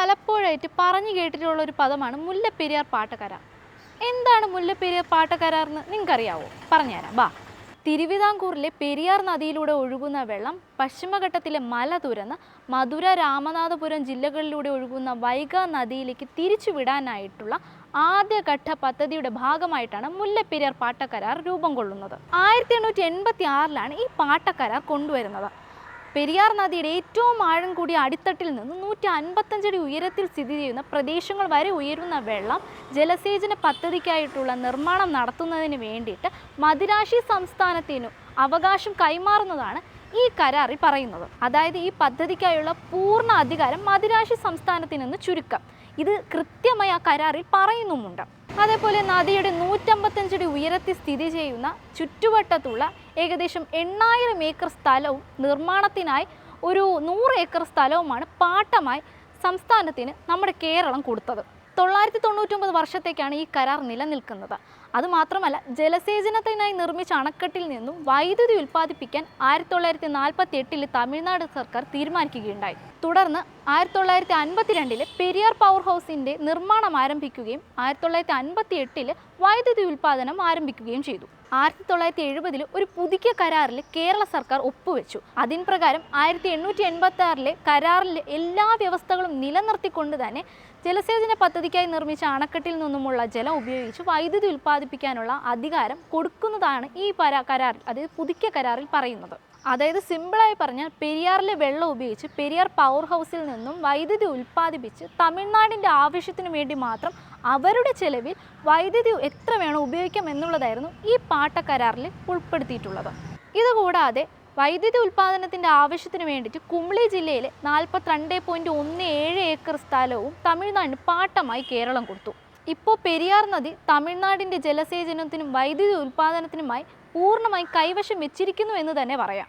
പലപ്പോഴായിട്ട് പറഞ്ഞു കേട്ടിട്ടുള്ള ഒരു പദമാണ് മുല്ലപ്പെരിയാർ പാട്ടക്കരാർ. എന്താണ് മുല്ലപ്പെരിയാർ പാട്ടക്കരാർ എന്ന് നിങ്ങൾക്കറിയാവോ? പറഞ്ഞുതരാം. ബാ. തിരുവിതാംകൂറിലെ പെരിയാർ നദിയിലൂടെ ഒഴുകുന്ന വെള്ളം പശ്ചിമഘട്ടത്തിലെ മല തുരന്ന് മധുര രാമനാഥപുരം ജില്ലകളിലൂടെ ഒഴുകുന്ന വൈഗ നദിയിലേക്ക് തിരിച്ചുവിടാനായിട്ടുള്ള ആദ്യഘട്ട പദ്ധതിയുടെ ഭാഗമായിട്ടാണ് മുല്ലപ്പെരിയാർ പാട്ടക്കരാർ രൂപം കൊള്ളുന്നത്. ആയിരത്തി എണ്ണൂറ്റി എൺപത്തി ആറിലാണ് ഈ പാട്ടക്കരാർ കൊണ്ടുവരുന്നത്. പെരിയാർ നദിയുടെ ഏറ്റവും ആഴം കൂടിയ അടിത്തട്ടിൽ നിന്ന് നൂറ്റി അൻപത്തഞ്ചടി ഉയരത്തിൽ സ്ഥിതി ചെയ്യുന്ന പ്രദേശങ്ങൾ വരെ ഉയരുന്ന വെള്ളം ജലസേചന പദ്ധതിക്കായിട്ടുള്ള നിർമ്മാണം നടത്തുന്നതിന് വേണ്ടിയിട്ട് മദിരാശി സംസ്ഥാനത്തിനു അവകാശം കൈമാറുന്നതാണ് ഈ കരാറിൽ പറയുന്നത്. അതായത് ഈ പദ്ധതിക്കായുള്ള പൂർണ അധികാരം മദിരാശി സംസ്ഥാനത്തിനെന്ന് ചുരുക്കം. ഇത് കൃത്യമായി ആ കരാറിൽ പറയുന്നുമുണ്ട്. അതേപോലെ നദിയുടെ നൂറ്റമ്പത്തഞ്ചടി ഉയരത്തിൽ സ്ഥിതി ചെയ്യുന്ന ചുറ്റുവട്ടത്തുള്ള ഏകദേശം എണ്ണായിരം ഏക്കർ സ്ഥലവും നിർമ്മാണത്തിനായി ഒരു നൂറ് ഏക്കർ സ്ഥലവുമാണ് പാട്ടമായി സംസ്ഥാനത്തിന് നമ്മുടെ കേരളം കൊടുത്തത്. തൊള്ളായിരത്തി തൊണ്ണൂറ്റൊമ്പത് വർഷത്തേക്കാണ് ഈ കരാർ നിലനിൽക്കുന്നത്. അതുമാത്രമല്ല ജലസേചനത്തിനായി നിർമ്മിച്ച അണക്കെട്ടിൽ നിന്നും വൈദ്യുതി ഉൽപ്പാദിപ്പിക്കാൻ ആയിരത്തി തൊള്ളായിരത്തി നാൽപ്പത്തി എട്ടിൽ തമിഴ്നാട് സർക്കാർ തീരുമാനിക്കുകയുണ്ടായി. തുടർന്ന് ആയിരത്തി തൊള്ളായിരത്തി അൻപത്തിരണ്ടിൽ പെരിയാർ പവർ ഹൗസിന്റെ നിർമ്മാണം ആരംഭിക്കുകയും ആയിരത്തി തൊള്ളായിരത്തി അൻപത്തി എട്ടിൽ വൈദ്യുതി ഉൽപ്പാദനം ആരംഭിക്കുകയും ചെയ്തു. ആയിരത്തി തൊള്ളായിരത്തി എഴുപതിൽ ഒരു പുതുക്കിയ കരാറിൽ കേരള സർക്കാർ ഒപ്പുവെച്ചു. അതിൻ പ്രകാരം ആയിരത്തി എണ്ണൂറ്റി എൺപത്തി ആറിലെ കരാറിലെ എല്ലാ വ്യവസ്ഥകളും നിലനിർത്തിക്കൊണ്ട് തന്നെ ജലസേചന പദ്ധതിക്കായി നിർമ്മിച്ച അണക്കെട്ടിൽ നിന്നുമുള്ള ജലം ഉപയോഗിച്ച് വൈദ്യുതി ഉൽപ്പാദിപ്പിക്കാനുള്ള അധികാരം കൊടുക്കുന്നതാണ് ഈ പരാ കരാറിൽ അതായത് പുതുക്കിയ കരാറിൽ പറയുന്നത്. അതായത് സിമ്പിളായി പറഞ്ഞാൽ പെരിയാറിലെ വെള്ളം ഉപയോഗിച്ച് പെരിയാർ പവർ ഹൗസിൽ നിന്നും വൈദ്യുതി ഉൽപ്പാദിപ്പിച്ച് തമിഴ്നാടിന്റെ ആവശ്യത്തിന് വേണ്ടി മാത്രം അവരുടെ ചെലവിൽ വൈദ്യുതി എത്ര വേണം ഉപയോഗിക്കാം എന്നുള്ളതായിരുന്നു ഈ പാട്ട കരാറിൽ ഉൾപ്പെടുത്തിയിട്ടുള്ളത്. ഇതുകൂടാതെ വൈദ്യുതി ഉൽപ്പാദനത്തിന്റെ ആവശ്യത്തിന് വേണ്ടിയിട്ട് കുമളി ജില്ലയിലെ നാൽപ്പത്തിരണ്ട് പോയിന്റ് ഒന്ന് ഏഴ് ഏക്കർ സ്ഥലവും തമിഴ്നാടിന് പാട്ടമായി കേരളം കൊടുത്തു. ഇപ്പോൾ പെരിയാർ നദി തമിഴ്നാടിന്റെ ജലസേചനത്തിനും വൈദ്യുതി ഉൽപ്പാദനത്തിനുമായി പൂർണമായി കൈവശം വെച്ചിരിക്കുന്നു എന്ന് തന്നെ പറയാം.